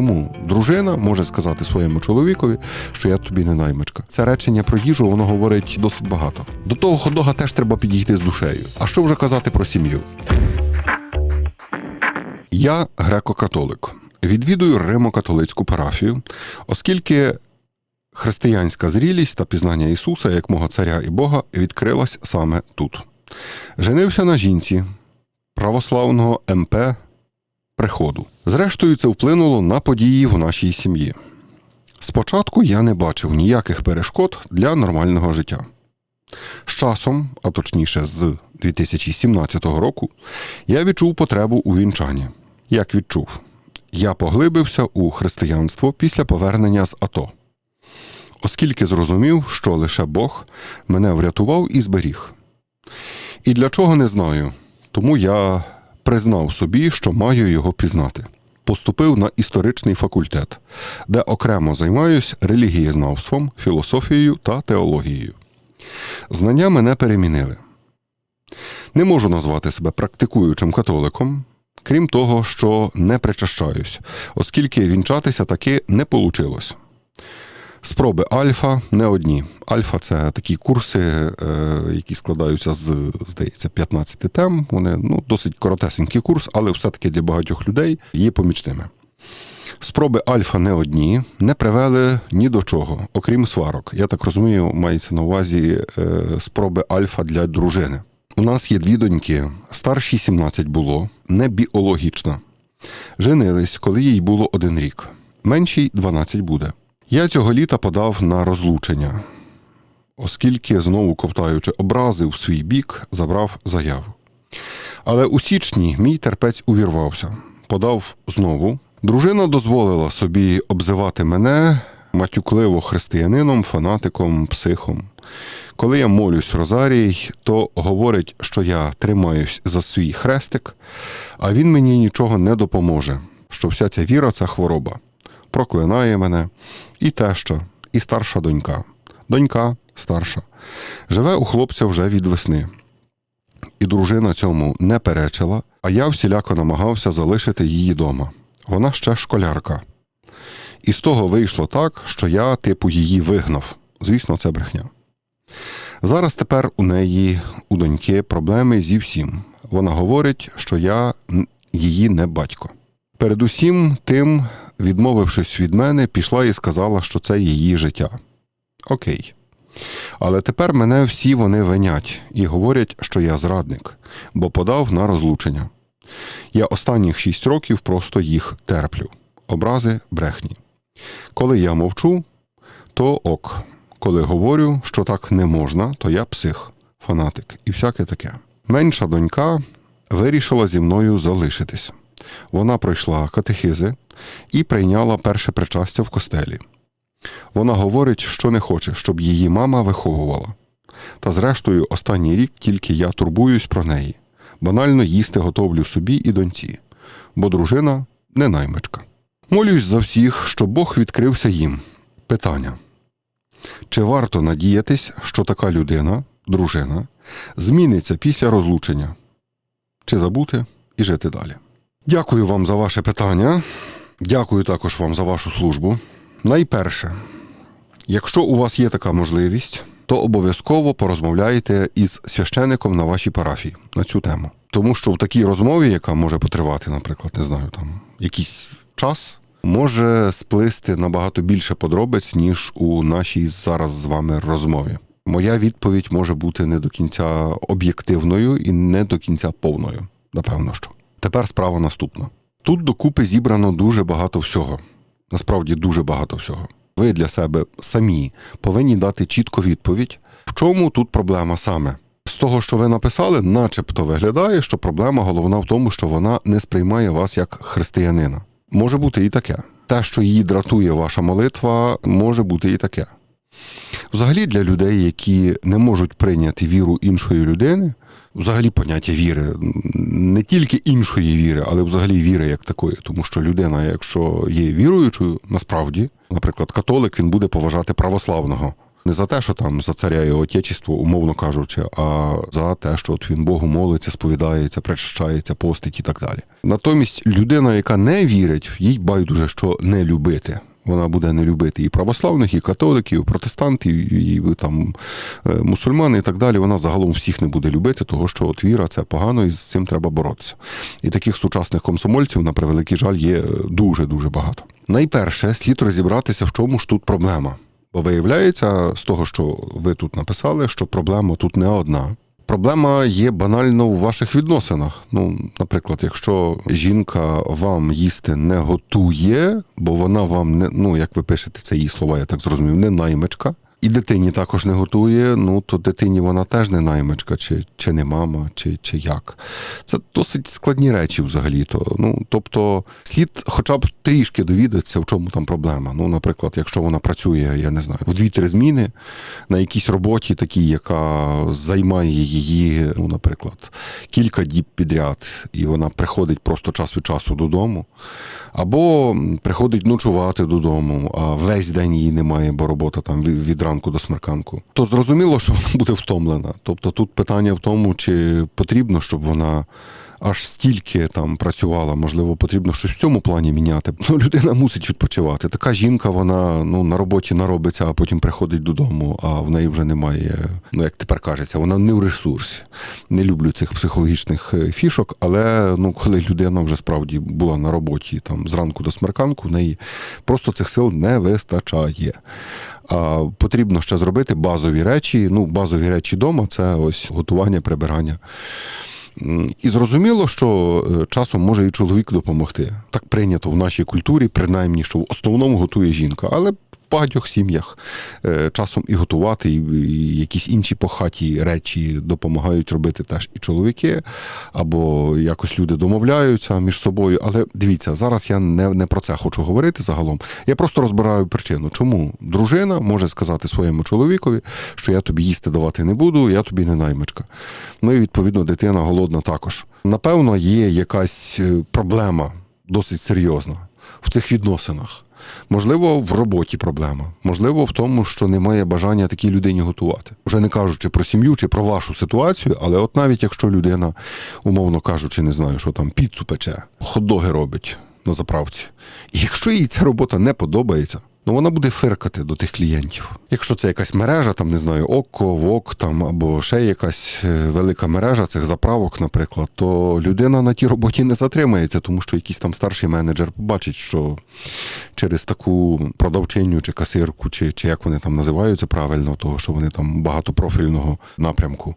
Чому дружина може сказати своєму чоловікові, що я тобі не наймичка? Це речення про їжу, воно говорить досить багато. До того ходога теж треба підійти з душею. А що вже казати про сім'ю? Я греко-католик. Відвідую Римо-католицьку парафію, оскільки християнська зрілість та пізнання Ісуса як мого царя і Бога відкрилась саме тут. Женився на жінці православного МП приходу. Зрештою, це вплинуло на події в нашій сім'ї. Спочатку я не бачив ніяких перешкод для нормального життя. З часом, а точніше з 2017 року, я відчув потребу у вінчанні. Як відчув? Я поглибився у християнство після повернення з АТО, оскільки зрозумів, що лише Бог мене врятував і зберіг. І для чого не знаю, тому я признав собі, що маю його пізнати. Поступив на історичний факультет, де окремо займаюсь релігієзнавством, філософією та теологією. Знання мене перемінили. Не можу назвати себе практикуючим католиком, крім того, що не причащаюсь, оскільки вінчатися таки не вийшло. Спроби альфа не одні. Альфа це такі курси, е, які складаються з, здається, 15 тем. Вони ну, досить коротесенький курс, але все-таки для багатьох людей є помічними. Спроби альфа не одні не привели ні до чого, окрім сварок. Я так розумію, мається на увазі е, спроби альфа для дружини. У нас є дві доньки, старшій 17 було, не біологічна. Женились, коли їй було один рік, меншій 12 буде. Я цього літа подав на розлучення, оскільки, знову ковтаючи образи в свій бік, забрав заяву. Але у січні мій терпець увірвався, подав знову. Дружина дозволила собі обзивати мене матюкливо християнином, фанатиком, психом. Коли я молюсь Розарій, то говорить, що я тримаюсь за свій хрестик, а він мені нічого не допоможе, що вся ця віра це хвороба. Проклинає мене і теща, і старша донька. Донька старша. Живе у хлопця вже від весни. І дружина цьому не перечила, а я всіляко намагався залишити її дома. Вона ще школярка. І з того вийшло так, що я, типу, її вигнав. Звісно, це брехня. Зараз тепер у неї, у доньки, проблеми зі всім. Вона говорить, що я її не батько. Передусім, тим, відмовившись від мене, пішла і сказала, що це її життя. Окей. Але тепер мене всі вони винять і говорять, що я зрадник, бо подав на розлучення. Я останніх шість років просто їх терплю. Образи брехні. Коли я мовчу, то ок. Коли говорю, що так не можна, то я псих, фанатик і всяке таке. Менша донька вирішила зі мною залишитись. Вона пройшла катехизи і прийняла перше причастя в костелі. Вона говорить, що не хоче, щоб її мама виховувала. Та зрештою, останній рік тільки я турбуюсь про неї. Банально їсти готовлю собі і доньці, бо дружина не наймичка. Молюсь за всіх, щоб Бог відкрився їм. Питання. Чи варто надіятись, що така людина, дружина, зміниться після розлучення? Чи забути і жити далі? Дякую вам за ваше питання. Дякую також вам за вашу службу. Найперше, якщо у вас є така можливість, то обов'язково порозмовляйте із священиком на вашій парафії на цю тему. Тому що в такій розмові, яка може потривати, наприклад, не знаю, там якийсь час, може сплисти набагато більше подробиць, ніж у нашій зараз з вами розмові. Моя відповідь може бути не до кінця об'єктивною і не до кінця повною. Напевно, що. Тепер справа наступна. Тут докупи зібрано дуже багато всього. Насправді дуже багато всього. Ви для себе самі повинні дати чітко відповідь, в чому тут проблема саме. З того, що ви написали, начебто виглядає, що проблема головна в тому, що вона не сприймає вас як християнина. Може бути і таке. Те, що її дратує ваша молитва, може бути і таке. Взагалі, для людей, які не можуть прийняти віру іншої людини, взагалі поняття віри, не тільки іншої віри, але взагалі віри як такої. Тому що людина, якщо є віруючою, насправді, наприклад, католик, він буде поважати православного, Не за те, що там за царя і отечество, умовно кажучи, а за те, що от він Богу молиться, сповідається, причащається, постить і так далі. Натомість людина, яка не вірить, їй байдуже, що не любити. Вона буде не любити і православних, і католиків, і протестантів, і там е, мусульман, і так далі. Вона загалом всіх не буде любити, того що от віра це погано, і з цим треба боротися. І таких сучасних комсомольців, на превеликий жаль, є дуже дуже багато. Найперше, слід розібратися, в чому ж тут проблема. Бо виявляється, з того, що ви тут написали, що проблема тут не одна. Проблема є банально у ваших відносинах. Ну, наприклад, якщо жінка вам їсти не готує, бо вона вам не ну як ви пишете, це її слова, я так зрозумів, не наймичка. І дитині також не готує, ну то дитині вона теж не наймичка, чи, чи не мама, чи, чи як. Це досить складні речі взагалі-то. Ну, тобто, слід хоча б трішки довідатися, в чому там проблема. Ну, наприклад, якщо вона працює, я не знаю, в дві-три зміни на якійсь роботі, такій, яка займає її, ну, наприклад, кілька діб підряд, і вона приходить просто час від часу додому, або приходить ночувати додому, а весь день її немає, бо робота там від від ранку до смерканку, то зрозуміло, що вона буде втомлена. Тобто тут питання в тому, чи потрібно, щоб вона. Аж стільки там працювала, можливо, потрібно щось в цьому плані міняти. Ну, людина мусить відпочивати. Така жінка, вона ну на роботі наробиться, а потім приходить додому, а в неї вже немає. Ну як тепер кажеться, вона не в ресурсі. Не люблю цих психологічних е, фішок, але ну коли людина вже справді була на роботі там зранку до смерканку, в неї просто цих сил не вистачає. А потрібно ще зробити базові речі. Ну, базові речі вдома це ось готування, прибирання. І зрозуміло, що е, часом може і чоловік допомогти. Так прийнято в нашій культурі, принаймні, що в основному готує жінка, але багатьох сім'ях е, часом і готувати, і якісь інші похаті речі допомагають робити теж і чоловіки, або якось люди домовляються між собою. Але дивіться, зараз я не, не про це хочу говорити загалом. Я просто розбираю причину, чому дружина може сказати своєму чоловікові, що я тобі їсти давати не буду, я тобі не наймичка. Ну і відповідно дитина голодна також. Напевно, є якась е, проблема досить серйозна в цих відносинах. Можливо, в роботі проблема, можливо, в тому, що немає бажання такій людині готувати. Вже не кажучи про сім'ю чи про вашу ситуацію, але от навіть якщо людина, умовно кажучи, не знаю, що там піцу пече, хот-доги робить на заправці, і якщо їй ця робота не подобається. Ну, вона буде фиркати до тих клієнтів. Якщо це якась мережа, там не знаю, Окко, Вок там або ще якась е, велика мережа цих заправок, наприклад, то людина на тій роботі не затримається, тому що якийсь там старший менеджер побачить, що через таку продавчиню чи касирку, чи, чи як вони там називаються правильно, того що вони там багатопрофільного напрямку,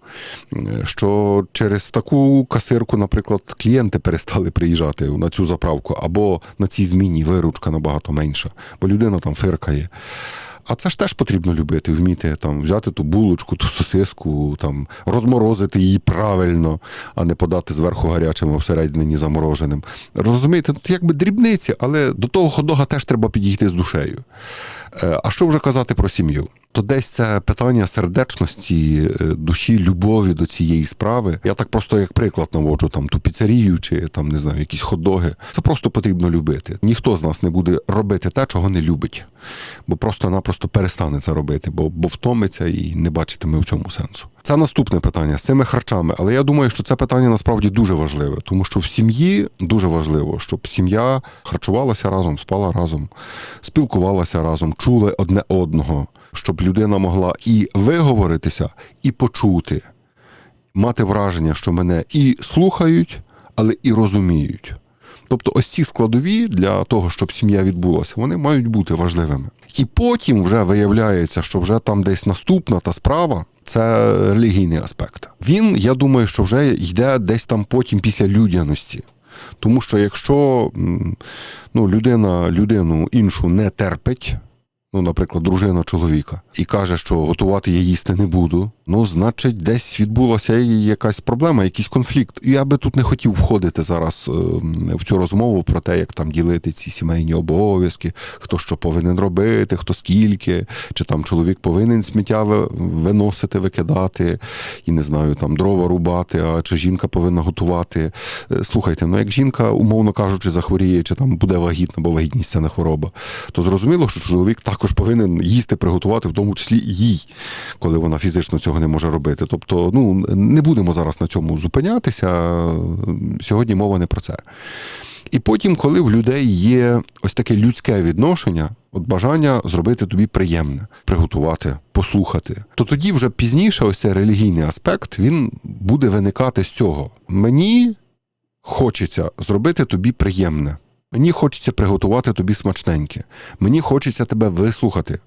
е, що через таку касирку, наприклад, клієнти перестали приїжджати на цю заправку, або на цій зміні виручка набагато менша, бо людина там фиркає. А це ж теж потрібно любити, вміти там взяти ту булочку, ту сосиску, там розморозити її правильно, а не подати зверху гарячим, а всередині замороженим. Розумієте, тут якби дрібниці, але до того ходога теж треба підійти з душею. Е, А що вже казати про сім'ю? То десь це питання сердечності, е, душі, любові до цієї справи. Я так просто як приклад наводжу там ту піцерію чи там не знаю, якісь хот-доги. Це просто потрібно любити. Ніхто з нас не буде робити те, чого не любить, бо просто-напросто перестане це робити, бо, бо втомиться і не бачитиме в цьому сенсу. Це наступне питання з цими харчами. Але я думаю, що це питання насправді дуже важливе, тому що в сім'ї дуже важливо, щоб сім'я харчувалася разом, спала разом, спілкувалася разом, чули одне одного, щоб людина могла і виговоритися, і почути, мати враження, що мене і слухають, але і розуміють. Тобто, ось ці складові для того, щоб сім'я відбулася, вони мають бути важливими. І потім вже виявляється, що вже там десь наступна та справа це релігійний аспект. Він, я думаю, що вже йде десь там потім після людяності. Тому що якщо ну, людина людину іншу не терпить, ну, наприклад, дружина чоловіка, і каже, що готувати я їсти не буду, Ну, значить, десь відбулася якась проблема, якийсь конфлікт. Я би тут не хотів входити зараз е, в цю розмову про те, як там ділити ці сімейні обов'язки, хто що повинен робити, хто скільки, чи там чоловік повинен сміття виносити, викидати, і не знаю, там дрова рубати, а чи жінка повинна готувати. Е, Слухайте, ну як жінка, умовно кажучи, захворіє, чи там буде вагітна, бо вагітність це не хвороба, то зрозуміло, що чоловік також повинен їсти, приготувати, в тому числі їй, коли вона фізично цього не може робити. Тобто, ну не будемо зараз на цьому зупинятися. Сьогодні мова не про це. І потім, коли в людей є ось таке людське відношення, от бажання зробити тобі приємне, приготувати, послухати, то тоді вже пізніше ось цей релігійний аспект він буде виникати з цього. Мені хочеться зробити тобі приємне. Мені хочеться приготувати тобі смачненьке. Мені хочеться тебе вислухати,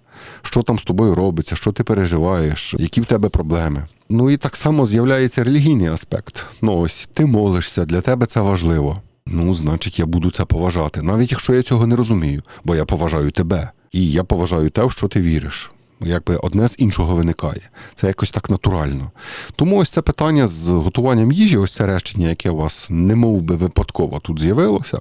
що там з тобою робиться, що ти переживаєш, які в тебе проблеми. Ну і так само з'являється релігійний аспект. Ну ось ти молишся, для тебе це важливо. Ну, значить, я буду це поважати, навіть якщо я цього не розумію, бо я поважаю тебе. І я поважаю те, в що ти віриш. Якби одне з іншого виникає. Це якось так натурально. Тому ось це питання з готуванням їжі, ось це речення, яке у вас не мов би випадково тут з'явилося,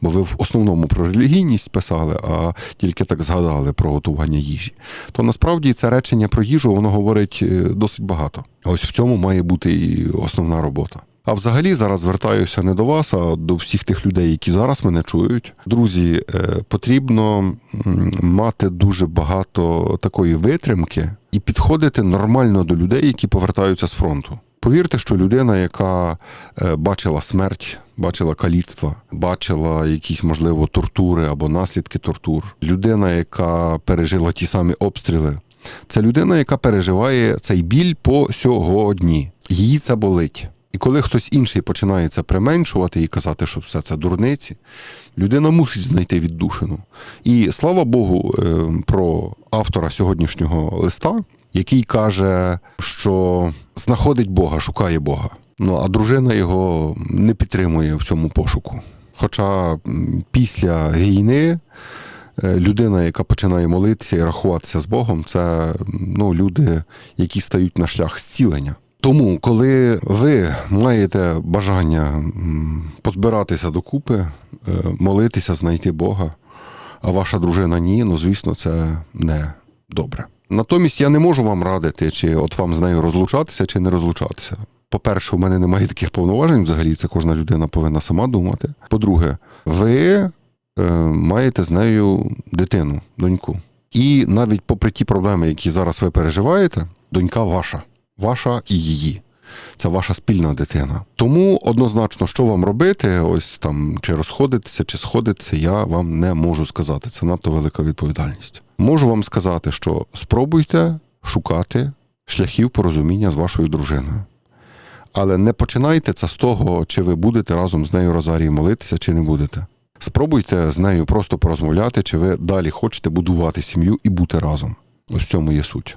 бо ви в основному про релігійність писали, а тільки так згадали про готування їжі. То насправді це речення про їжу воно говорить е, досить багато. Ось в цьому має бути і основна робота. А взагалі зараз звертаюся не до вас, а до всіх тих людей, які зараз мене чують. Друзі, е, потрібно мати дуже багато такої витримки і підходити нормально до людей, які повертаються з фронту. Повірте, що людина, яка е, бачила смерть, бачила каліцтва, бачила якісь, можливо, тортури або наслідки тортур, людина, яка пережила ті самі обстріли, це людина, яка переживає цей біль по сьогодні. Її це болить. І коли хтось інший починає це применшувати і казати, що все це дурниці, людина мусить знайти віддушину. І слава Богу, е, про автора сьогоднішнього листа, який каже, що знаходить Бога, шукає Бога. Ну а дружина його не підтримує в цьому пошуку. Хоча після війни е, людина, яка починає молитися і рахуватися з Богом, це ну, люди, які стають на шлях зцілення. Тому, коли ви маєте бажання позбиратися докупи, е, молитися, знайти Бога, а ваша дружина ні, ну звісно, це не добре. Натомість я не можу вам радити, чи от вам з нею розлучатися, чи не розлучатися. По-перше, у мене немає таких повноважень взагалі, це кожна людина повинна сама думати. По-друге, ви е, маєте з нею дитину, доньку. І навіть попри ті проблеми, які зараз ви переживаєте, донька ваша, ваша і її. Це ваша спільна дитина. Тому однозначно, що вам робити, ось там чи розходитися, чи сходитися, я вам не можу сказати. Це надто велика відповідальність. Можу вам сказати, що спробуйте шукати шляхів порозуміння з вашою дружиною. Але не починайте це з того, чи ви будете разом з нею розарії молитися, чи не будете. Спробуйте з нею просто порозмовляти, чи ви далі хочете будувати сім'ю і бути разом. Ось в цьому є суть.